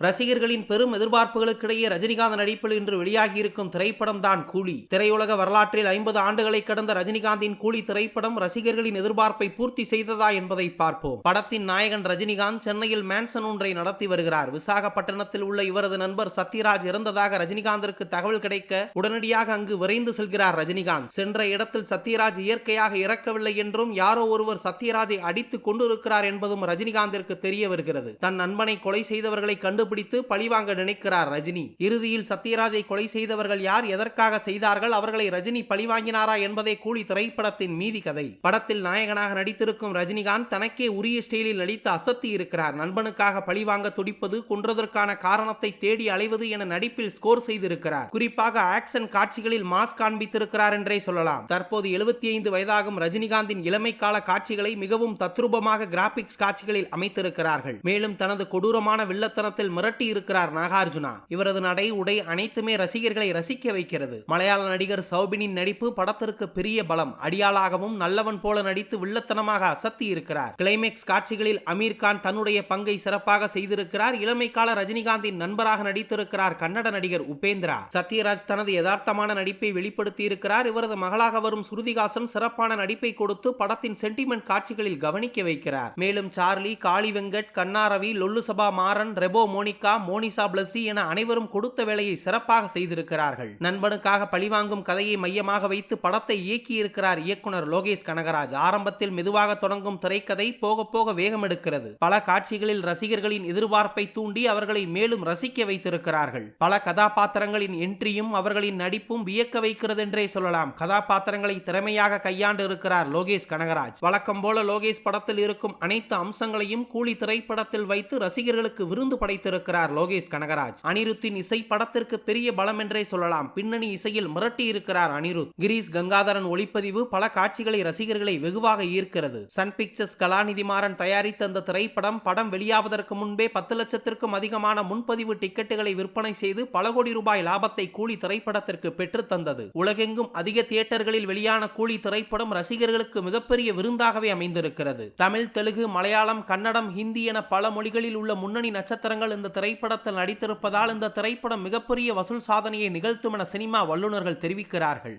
ரசிகர்களின் பெரும் எதிர்பார்ப்புகளுக்கிடையே ரஜினிகாந்த் நடிப்பில் இன்று வெளியாகியிருக்கும் திரைப்படம் தான் கூலி. திரையுலக வரலாற்றில் ஐம்பது ஆண்டுகளை கடந்த ரஜினிகாந்தின் கூலி திரைப்படம் ரசிகர்களின் எதிர்பார்ப்பை பூர்த்தி செய்ததா என்பதை பார்ப்போம். படத்தின் நாயகன் ரஜினிகாந்த் சென்னையில் மேன்சன் ஒன்றை நடத்தி வருகிறார். விசாகப்பட்டினத்தில் உள்ள இவரது நண்பர் சத்யராஜ் இறந்ததாக ரஜினிகாந்திற்கு தகவல் கிடைக்க உடனடியாக அங்கு விரைந்து செல்கிறார் ரஜினிகாந்த். சென்ற இடத்தில் சத்யராஜ் இயற்கையாக இறக்கவில்லை என்றும் யாரோ ஒருவர் சத்யராஜை அடித்துக் கொண்டிருக்கிறார் என்பதும் ரஜினிகாந்திற்கு தெரிய வருகிறது. தன் நண்பனை கொலை செய்தவர்களை கண்டு கண்டுபிடித்து பழிவாங்க நினைக்கிறார் ரஜினி. இறுதியில் சத்யராஜை கொலை செய்தவர்கள் யார் எதற்காக செய்தார்கள் அவர்களை ரஜினி பழிவாங்கினாரா என்பதே கூலி திரைப்படத்தின் மீதி கதை. படத்தில் நாயகனாக நடித்திருக்கும் ரஜினிகாந்த் தனக்கே உரிய ஸ்டைலில் நடித்து அசத்தி இருக்கிறார். நண்பனுக்காக பழிவாங்க துடிப்பது கொன்றதற்கான காரணத்தை தேடி அலைவது என நடிப்பில் ஸ்கோர் செய்திருக்கிறார். குறிப்பாக ஆக்ஷன் காட்சிகளில் மாஸ் காண்பித்திருக்கிறார் என்றே சொல்லலாம். தற்போது எழுபத்தி ஐந்து வயதாகும் ரஜினிகாந்தின் இளமை கால காட்சிகளை மிகவும் தத்ரூபமாக கிராபிக்ஸ் காட்சிகளில் அமைத்திருக்கிறார்கள். மேலும் தனது கொடூரமான வில்லத்தனத்தில் மிரட்டி இருக்கிறார் நாகார்ஜுனா. இவரது நடை உடை அனைத்துமே ரசிகர்களை ரசிக்க வைக்கிறது. மலையாள நடிகர் சௌபினின் நடிப்பு படத்திற்கு பெரிய பலம். அடியாளாகவும் நல்லவன் போல நடித்து வில்லத்தனமாக அசத்தி இருக்கிறார். கிளைமேக்ஸ் காட்சிகளில் அமீர் கான் தன்னுடைய பங்கை சிறப்பாக செய்திருக்கிறார். இளமை கால ரஜினிகாந்தின் நண்பராக நடித்திருக்கிறார் கன்னட நடிகர் உபேந்திரா. சத்யராஜ் தனது யதார்த்தமான நடிப்பை வெளிப்படுத்தி இருக்கிறார் இவரது மகளாக வரும் ஸ்ருதிகாசன் சிறப்பான நடிப்பை கொடுத்து படத்தின் சென்டிமெண்ட் காட்சிகளில் கவனிக்க வைக்கிறார். மேலும் சார்லி காளி வெங்கட் கண்ணாரவி லொல்லு சபா மாறன் ரெபோ மோனிகா மோனிசா பிளஸி என அனைவரும் கொடுத்த வேலையை சிறப்பாக செய்திருக்கிறார்கள். நண்பனுக்காக பழிவாங்கும் கதையை மையமாக வைத்து படத்தை இயக்கியிருக்கிறார் இயக்குனர் லோகேஷ் கனகராஜ். ஆரம்பத்தில் மெதுவாக தொடங்கும் திரைக்கதை போக போக வேகம் எடுக்கிறது. பல காட்சிகளில் ரசிகர்களின் எதிர்பார்ப்பை தூண்டி அவர்களை மேலும் ரசிக்க வைத்திருக்கிறார்கள். பல கதாபாத்திரங்களின் என்ட்ரியும் அவர்களின் நடிப்பும் வியக்க வைக்கிறது என்றே சொல்லலாம். கதாபாத்திரங்களை திறமையாக கையாண்டு இருக்கிறார் லோகேஷ் கனகராஜ். வழக்கம் போல லோகேஷ் படத்தில் இருக்கும் அனைத்து அம்சங்களையும் கூலி திரைப்படத்தில் வைத்து ரசிகர்களுக்கு விருந்து படைத்திருக்கிறார். லோகேஷ் கனகராஜ். அனிருத்தின் இசை படத்திற்கு பெரிய பலம் என்றே சொல்லலாம். பின்னணி இசையில் மிரட்டி இருக்கிறார் அனிருத். கிரீஷ் கங்காதரன் ஒளிப்பதிவு பல காட்சிகளை ரசிகர்களை வெகுவாக ஈர்க்கிறது. சன் பிக்சர்ஸ் கலாநிதி மாறன் தயாரித்த அந்த திரைப்படம் படம் வெளியாவதற்கு முன்பே பத்து லட்சத்திற்கும் அதிகமான முன்பதிவு டிக்கெட்டுகளை விற்பனை செய்து பல கோடி ரூபாய் லாபத்தை கூலி திரைப்படத்திற்கு பெற்று தந்தது. உலகெங்கும் அதிக தியேட்டர்களில் வெளியான கூலி திரைப்படம் ரசிகர்களுக்கு மிகப்பெரிய விருந்தாகவே அமைந்திருக்கிறது. தமிழ் தெலுங்கு மலையாளம் கன்னடம் ஹிந்தி என பல மொழிகளில் உள்ள முன்னணி நட்சத்திரங்கள் இந்த இந்த திரைப்படத்தில் நடித்திருப்பதால் இந்த திரைப்படம் மிகப்பெரிய வசூல் சாதனையை நிகழ்த்தும் என சினிமா வல்லுநர்கள் தெரிவிக்கிறார்கள்.